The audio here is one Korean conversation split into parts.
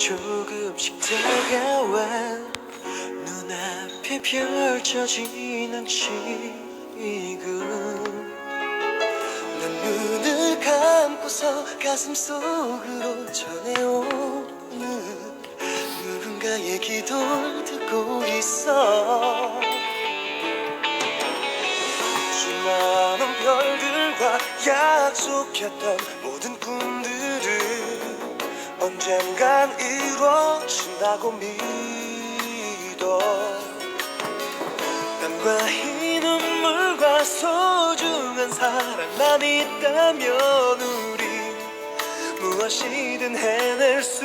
조금씩 다가와 눈앞에 펼쳐지는 지금 난 눈을 감고서 가슴 속으로 전해오는 누군가의 기도를 듣고 있어. 수많은 별들과 약속했던 모든 꿈들은 언젠간 이루어진다고 믿어. 땀과 이 눈물과 소중한 사랑만 있다면 우리 무엇이든 해낼 수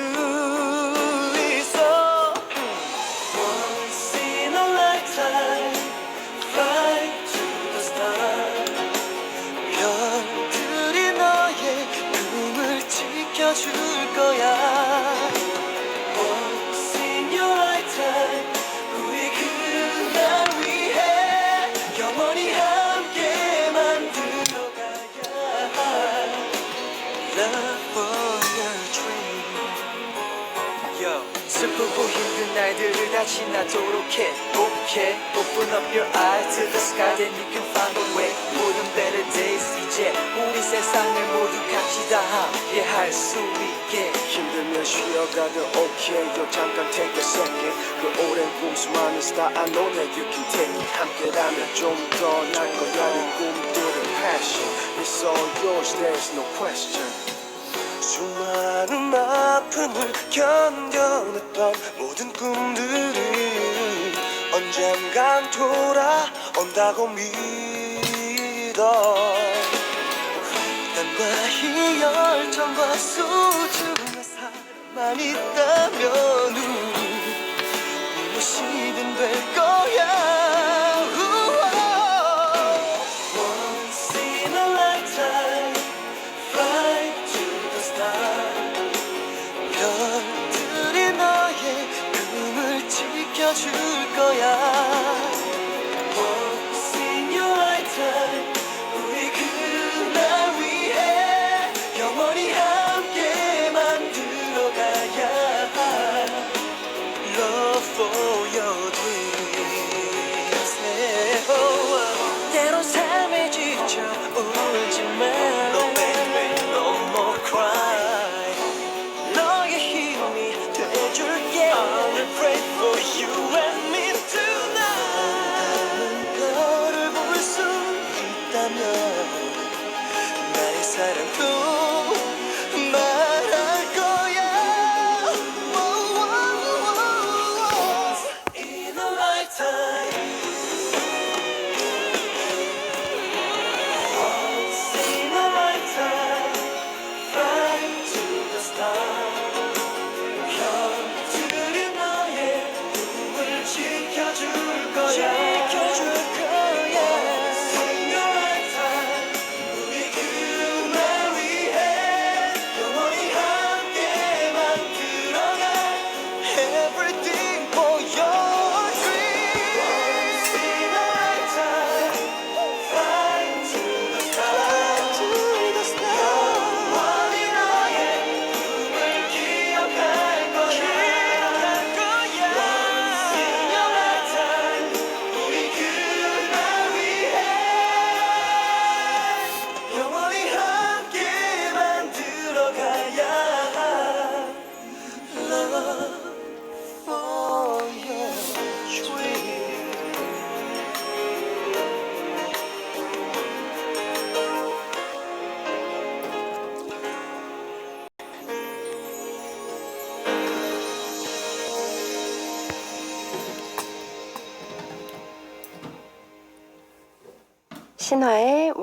your eyes to the sky Then you can find a way 모든 better days 이제 우리 세상을 모두 같이 다 함께 할 수 있게 힘들면 쉬어가도 okay 요 잠깐 take a second 그 오랜 꿈 수많은 star I know that you can take it 함께라면 좀더날 거야 이 꿈들은 passion It's all yours there's no question 수많은 아픔을 견뎌냈던 모든 꿈들이 언젠간 돌아온다고 믿어. 땀과 이 열정과 소중한 사랑만 있다면 무엇이든 될 거야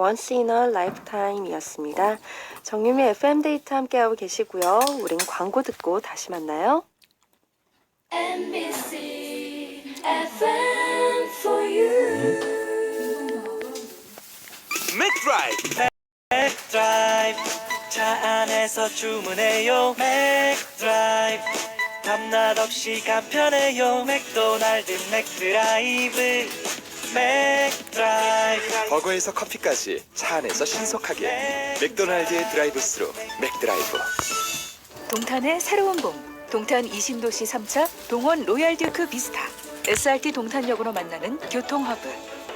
Once in a Lifetime이었습니다. 정유미 FM 데이트 함께하고 계시고요. 우린 광고 듣고 다시 만나요. MBC FM for you. 맥드라이브 맥드라이브 차 안에서 주문해요 맥드라이브 밤낮 없이 간편해요 맥도날드 맥드라이브 맥 드라이브. 버거에서 커피까지 차 안에서 신속하게 맥도날드의 드라이브 스루 맥드라이브. 동탄의 새로운 봄 동탄 이신도시 3차 동원 로얄듀크 비스타. SRT 동탄역으로 만나는 교통허브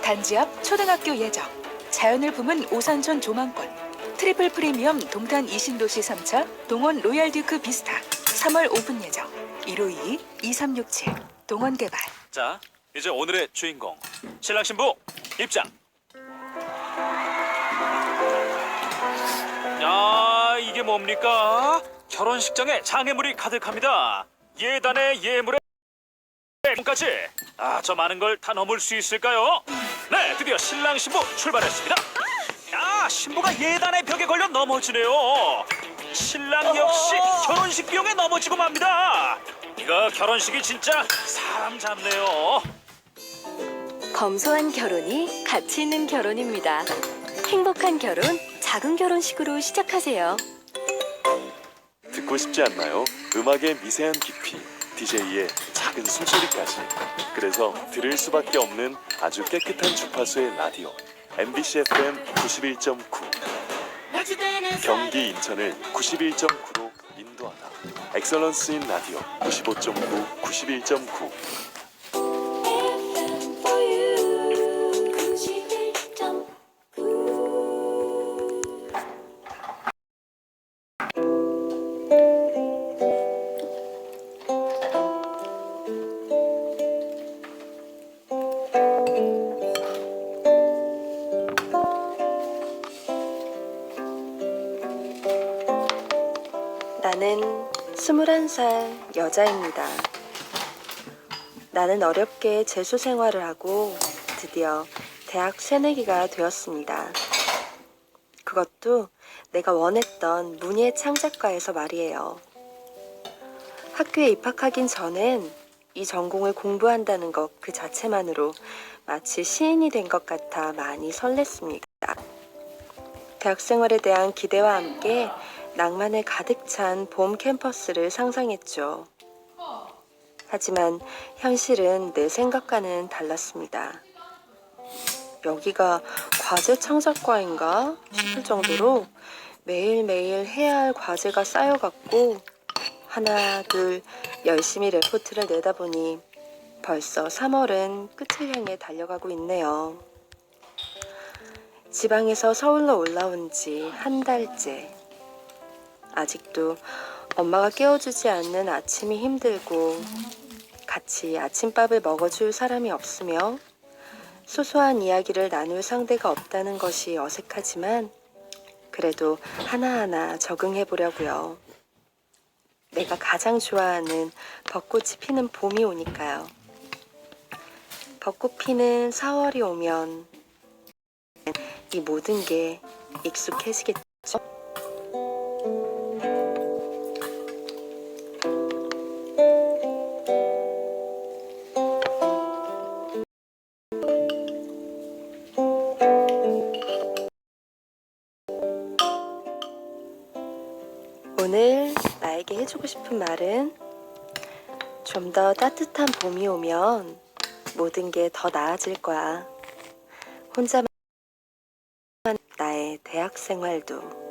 단지 앞 초등학교 예정. 자연을 품은 오산천 조망권. 트리플 프리미엄 동탄 이신도시 3차 동원 로얄듀크 비스타. 3월 오픈 예정. 152 2367 동원 개발. 자, 이제 오늘의 주인공 신랑 신부 입장. 야, 이게 뭡니까? 결혼식장에 장애물이 가득합니다. 예단의 예물에 까지 아, 저 많은 걸 다 넘을 수 있을까요? 네, 드디어 신랑 신부 출발했습니다. 야, 신부가 예단의 벽에 걸려 넘어지네요. 신랑 역시 결혼식 비용에 넘어지고 맙니다. 이거 결혼식이 진짜 사람 잡네요. 검소한 결혼이 가치 있는 결혼입니다. 행복한 결혼, 작은 결혼식으로 시작하세요. 듣고 싶지 않나요? 음악의 미세한 깊이, DJ의 작은 숨소리까지. 그래서 들을 수밖에 없는 아주 깨끗한 주파수의 라디오. MBC FM 91.9. 경기 인천을 91.9로 인도하다. 엑설런스인 라디오 95.9, 91.9. 여자입니다. 나는 어렵게 재수 생활을 하고 드디어 대학 새내기가 되었습니다. 그것도 내가 원했던 문예 창작과에서 말이에요. 학교에 입학하긴 전엔 이 전공을 공부한다는 것 그 자체만으로 마치 시인이 된 것 같아 많이 설렜습니다. 대학 생활에 대한 기대와 함께 낭만에 가득 찬 봄 캠퍼스를 상상했죠. 하지만 현실은 내 생각과는 달랐습니다. 여기가 과제 창작과인가 싶을 정도로 매일매일 해야 할 과제가 쌓여갔고 하나 둘 열심히 레포트를 내다 보니 벌써 3월은 끝을 향해 달려가고 있네요. 지방에서 서울로 올라온 지 한 달째. 아직도 엄마가 깨워주지 않는 아침이 힘들고 같이 아침밥을 먹어줄 사람이 없으며 소소한 이야기를 나눌 상대가 없다는 것이 어색하지만 그래도 하나하나 적응해 보려고요. 내가 가장 좋아하는 벚꽃이 피는 봄이 오니까요. 벚꽃 피는 4월이 오면 이 모든 게 익숙해지겠죠. 따뜻한 봄이 오면 모든 게 더 나아질 거야. 혼자만 나의 대학 생활도.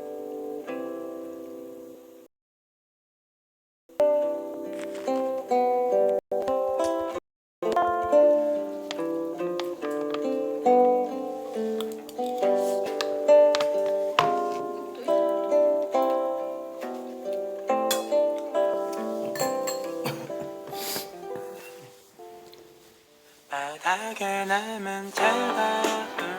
바닥에 남은 차가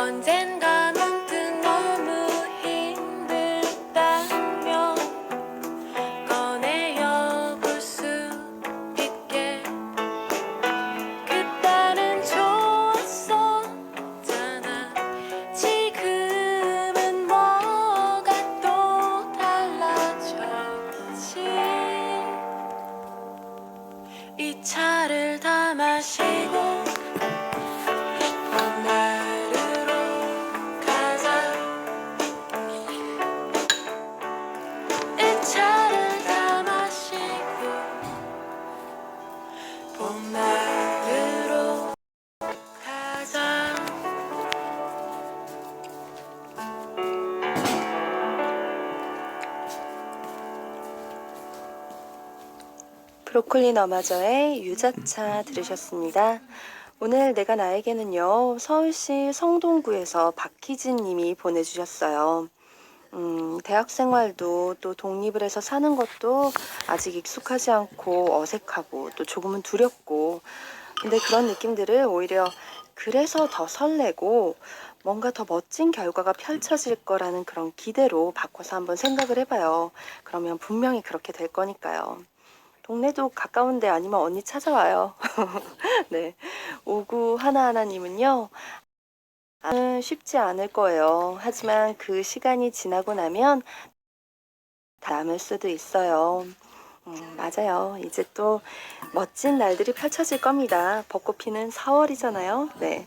언젠가 브로콜리 너마저의 유자차 들으셨습니다. 오늘 내가 나에게는요, 서울시 성동구에서 박희진 님이 보내주셨어요. 음, 대학 생활도 또 독립을 해서 사는 것도 아직 익숙하지 않고 어색하고 또 조금은 두렵고 근데 그런 느낌들을 오히려 그래서 더 설레고 뭔가 더 멋진 결과가 펼쳐질 거라는 그런 기대로 바꿔서 한번 생각을 해봐요. 그러면 분명히 그렇게 될 거니까요. 동네도 가까운데 아니면 언니 찾아와요. 네. 오구 하나하나님은요. 아, 쉽지 않을 거예요. 하지만 그 시간이 지나고 나면 다 남을 수도 있어요. 음, 맞아요. 이제 또 멋진 날들이 펼쳐질 겁니다. 벚꽃 피는 4월이잖아요. 네.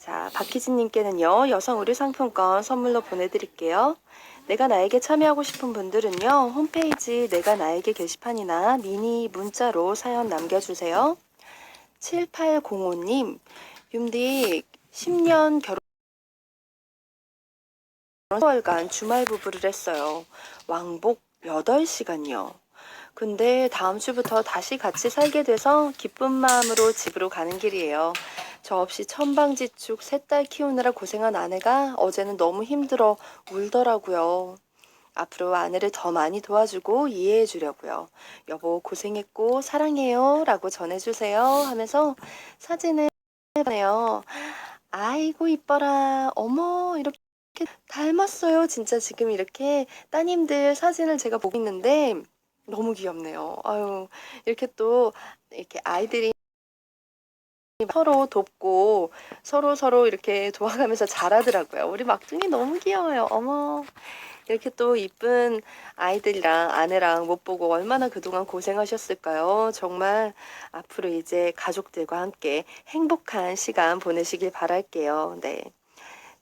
자, 박희진님께는요, 여성 의류 상품권 선물로 보내드릴게요. 내가 나에게 참여하고 싶은 분들은요, 홈페이지 내가 나에게 게시판이나 미니 문자로 사연 남겨주세요. 7805님, 윤디 10년 결혼 10월간 주말 부부를 했어요. 왕복 8시간이요. 근데 다음 주부터 다시 같이 살게 돼서 기쁜 마음으로 집으로 가는 길이에요. 저 없이 천방지축 셋 딸 키우느라 고생한 아내가 어제는 너무 힘들어 울더라고요. 앞으로 아내를 더 많이 도와주고 이해해 주려고요. 여보 고생했고 사랑해요 라고 전해주세요 하면서 사진을 보내요. 아이고 이뻐라 어머 이렇게 닮았어요 진짜 지금 이렇게 따님들 사진을 제가 보고 있는데 너무 귀엽네요 아유 이렇게 또 이렇게 아이들이 서로 돕고 서로 서로 이렇게 도와가면서 자라더라고요 우리 막둥이 너무 귀여워요 어머 이렇게 또 이쁜 아이들이랑 아내랑 못 보고 얼마나 그동안 고생하셨을까요? 정말 앞으로 이제 가족들과 함께 행복한 시간 보내시길 바랄게요. 네.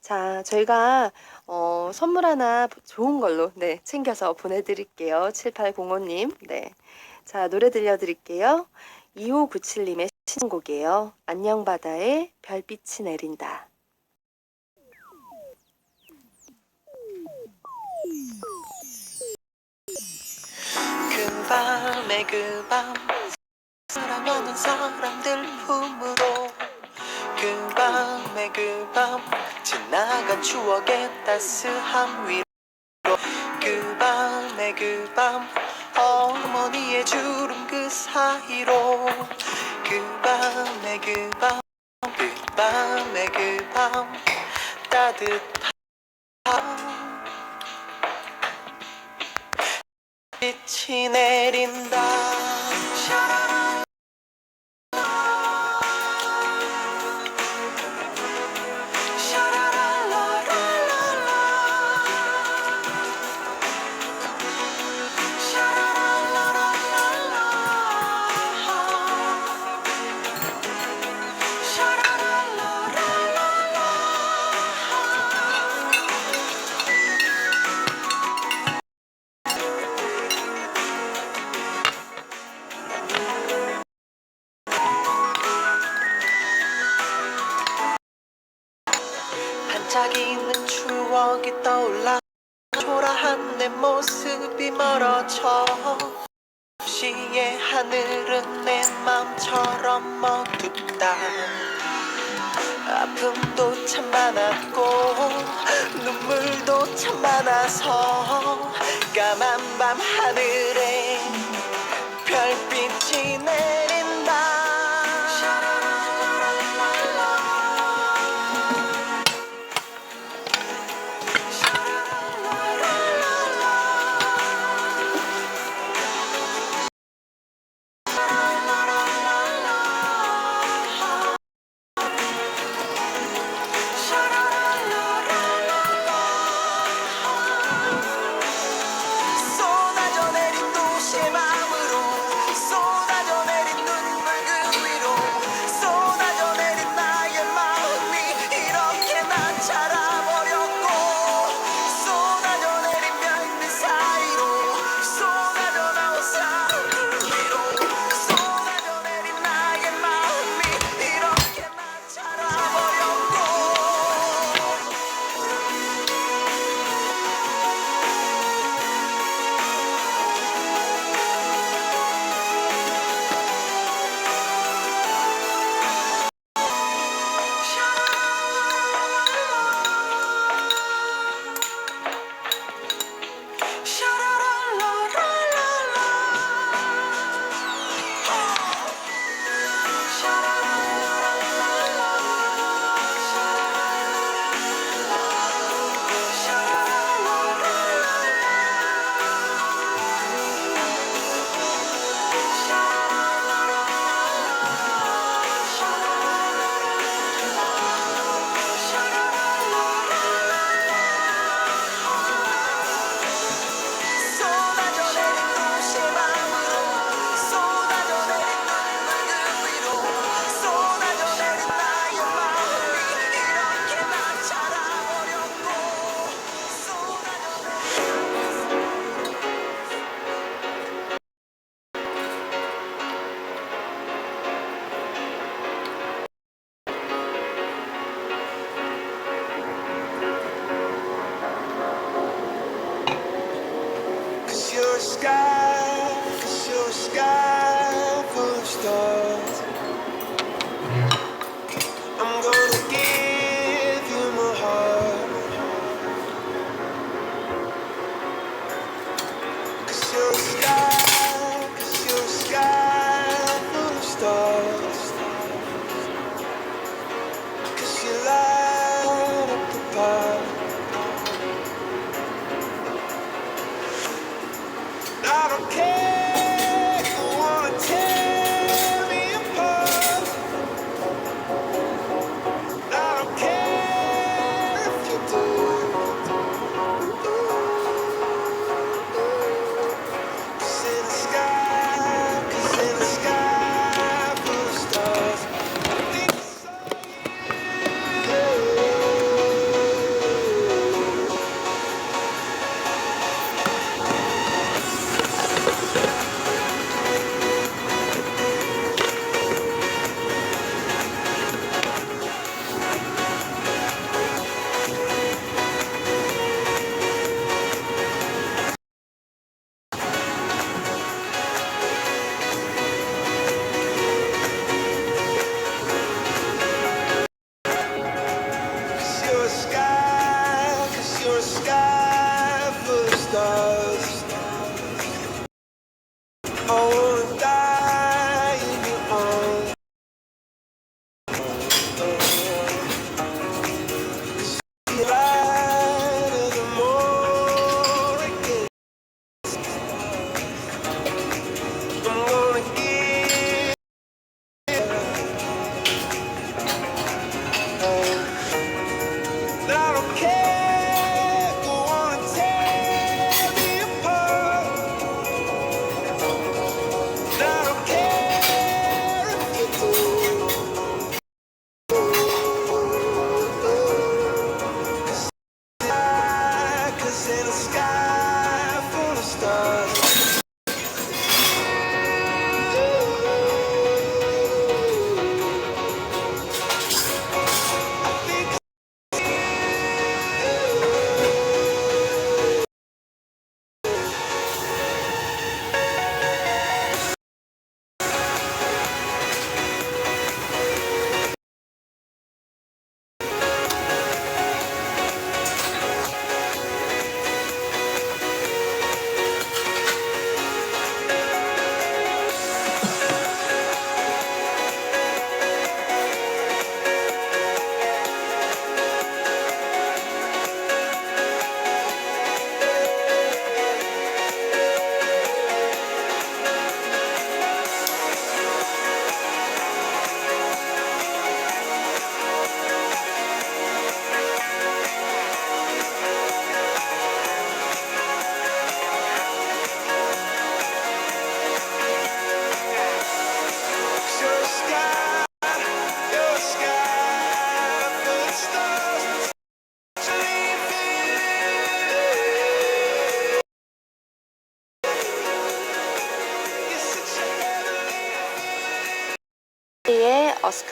자, 저희가 어, 선물 하나 좋은 걸로 네, 챙겨서 보내드릴게요. 7805님. 네. 자, 노래 들려드릴게요. 2597님의 신곡이에요. 안녕 바다에 별빛이 내린다. 그 밤에 그밤 사랑하는 사람들 품으로 그 밤에 그밤 지나간 추억의 따스함 위로 그 밤에 그밤 어머니의 주름 그 사이로 그 밤에 그밤 그 밤에 그밤 따뜻한 빛이 내린다 반짝이는 추억이 떠올라 초라한 내 모습이 멀어져 시의 하늘은 내 맘처럼 어둡다. 아픔도 참 많았고 눈물도 참 많아서 까만 밤 하늘에 sky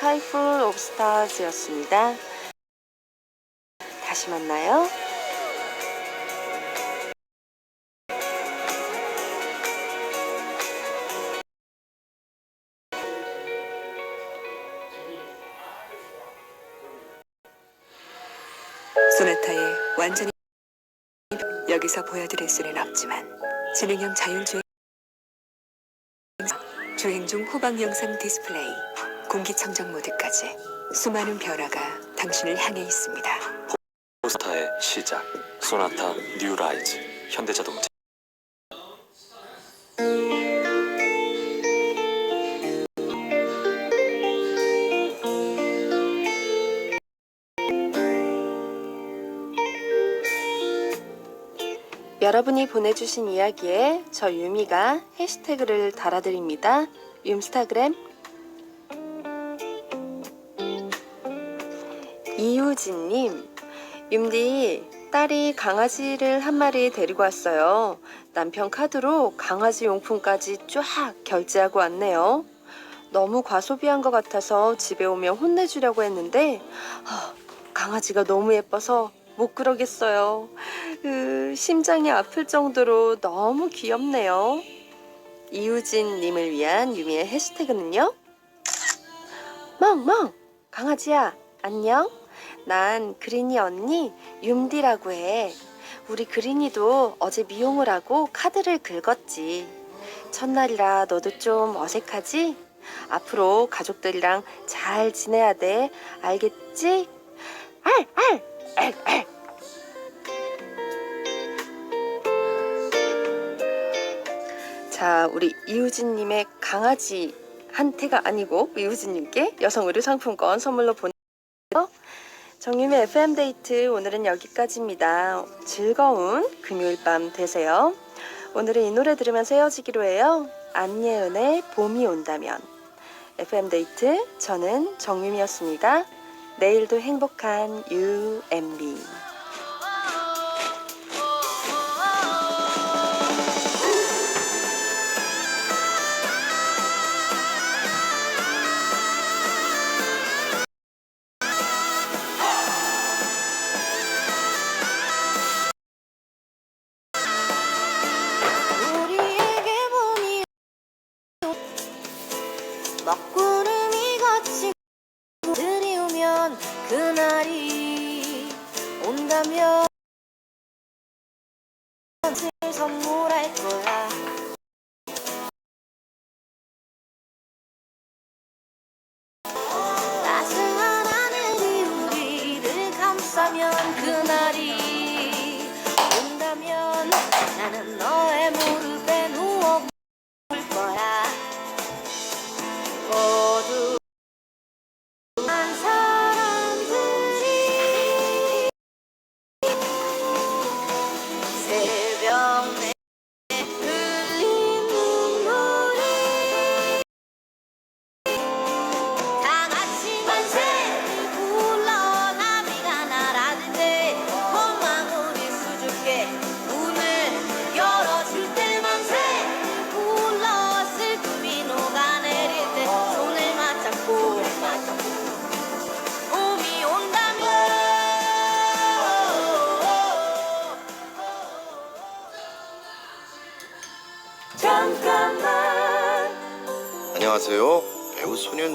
Full of Stars였습니다. 다시 만나요. 소나타의 완전히 여기서 보여드릴 수는 없지만 지능형 자율주행 주행 중 후방 영상 디스플레이 공기청정 모드까지 수많은 변화가 당신을 향해 있습니다. 포스타의 시작. 소나타 뉴 라이즈. 현대자동차. 여러분이 보내주신 이야기에 저 유미가 해시태그를 달아드립니다. 윰스타그램 이유진님 윰디 딸이 강아지를 한 마리 데리고 왔어요. 남편 카드로 강아지 용품까지 쫙 결제하고 왔네요. 너무 과소비한 것 같아서 집에 오면 혼내주려고 했는데 아, 강아지가 너무 예뻐서 못 그러겠어요. 으, 심장이 아플 정도로 너무 귀엽네요. 이우진 님을 위한 유미의 해시태그는요. 멍멍 강아지야 안녕. 난 그린이 언니 윰디라고 해. 우리 그린이도 어제 미용을 하고 카드를 긁었지. 첫날이라 너도 좀 어색하지? 앞으로 가족들이랑 잘 지내야 돼. 알겠지? 자, 우리 이우진님의 강아지 한테가 아니고 이우진님께 여성 의류 상품권 선물로 보내요. 정유미 FM 데이트 오늘은 여기까지입니다. 즐거운 금요일 밤 되세요. 오늘은 이 노래 들으면서 헤어지기로 해요. 안예은의 봄이 온다면. FM 데이트 저는 정유미였습니다. 내일도 행복한 UMB. 먹구름이 걷지 들이 오면 그날이 온다면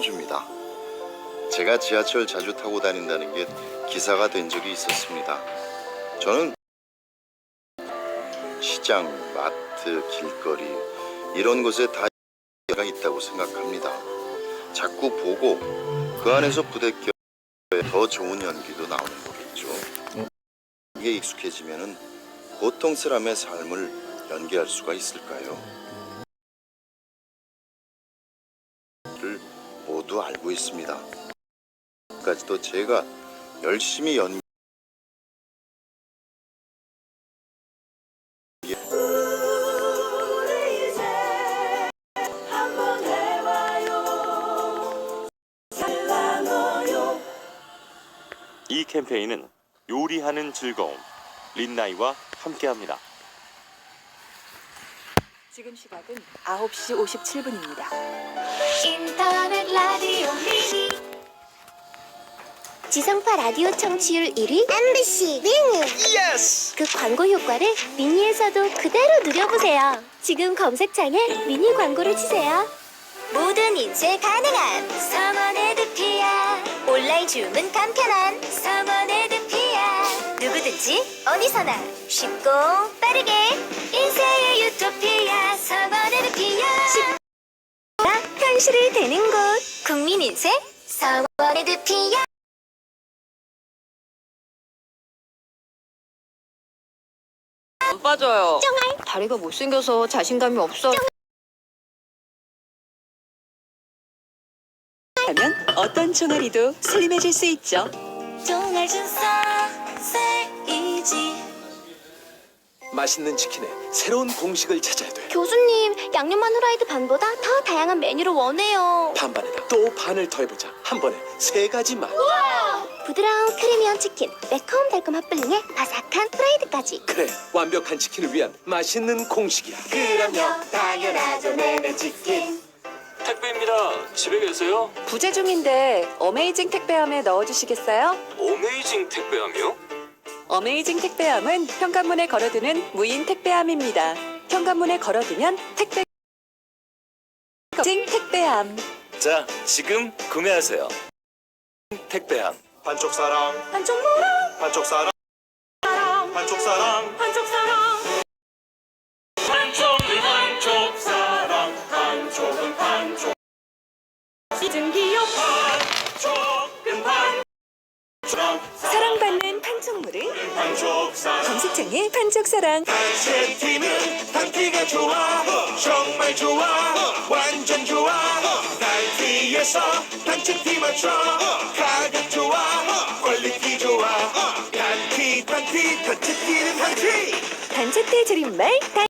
손현주입니다. 제가 지하철 자주 타고 다닌다는 게 기사가 된 적이 있었습니다. 저는 시장, 마트, 길거리 이런 곳에 다 가 있다고 생각합니다. 자꾸 보고 그 안에서 부대껴 더 좋은 연기도 나오는 거겠죠. 이게 익숙해지면은 보통 사람의 삶을 연기할 수가 있을까요? 를 모두 알고 있습니다. 까지도 제가 열심히 연 캠페인은 요리하는 즐거움 린나이와 함께합니다. 지금 시각은 9시 57분입니다. 인터넷 라디오 미니. 지성파 라디오 청취율 1위 MBC 미니 예스! 그 광고 효과를 미니에서도 그대로 누려보세요. 지금 검색창에 미니 광고를 치세요. 모든 인쇄 가능한 성원의 드피아 온라인 주문 간편한. 성원의 누구든지? 어디서나? 쉽고 빠르게 인쇄의 유토피아 성원의 드피아 현실을 되는 곳. 국민인쇄 성원의 드피아 안 빠져요. 다리가 못생겨서 자신감이 없어. 하면 어떤 종아리도 슬림해질 수 있죠. 세이지 맛있는 치킨의 새로운 공식을 찾아야 돼. 교수님 양념만 후라이드 반보다 더 다양한 메뉴를 원해요 반반에다 또 반을 더해보자. 한 번에 세 가지 맛. 부드러운 크리미한 치킨 매콤 달콤 핫블링에 바삭한 프라이드까지 그래, 완벽한 치킨을 위한 맛있는 공식이야. 그럼요 당연하죠 내내 치킨 택배입니다. 집에 계세요? 부재 중인데 어메이징 택배함에 넣어주시겠어요? 어메이징 택배함이요? 어메이징 택배함은 현관문에 걸어두는 무인 택배함입니다. 현관문에 걸어두면 택배 징 택배함. 자, 지금 구매하세요. 택배함. 반쪽 사랑 반쪽 사랑 반쪽 사랑 반쪽 사랑 한쪽 판촉물을. 검색창에 판촉사랑. 단체티는 단티가 좋아. 정말 좋아. 완전 좋아. 단티에서 단체티 맞춰. 가격 좋아. 퀄리티 좋아. 단티 단티 단체티는 단티 단체티 줄임말 단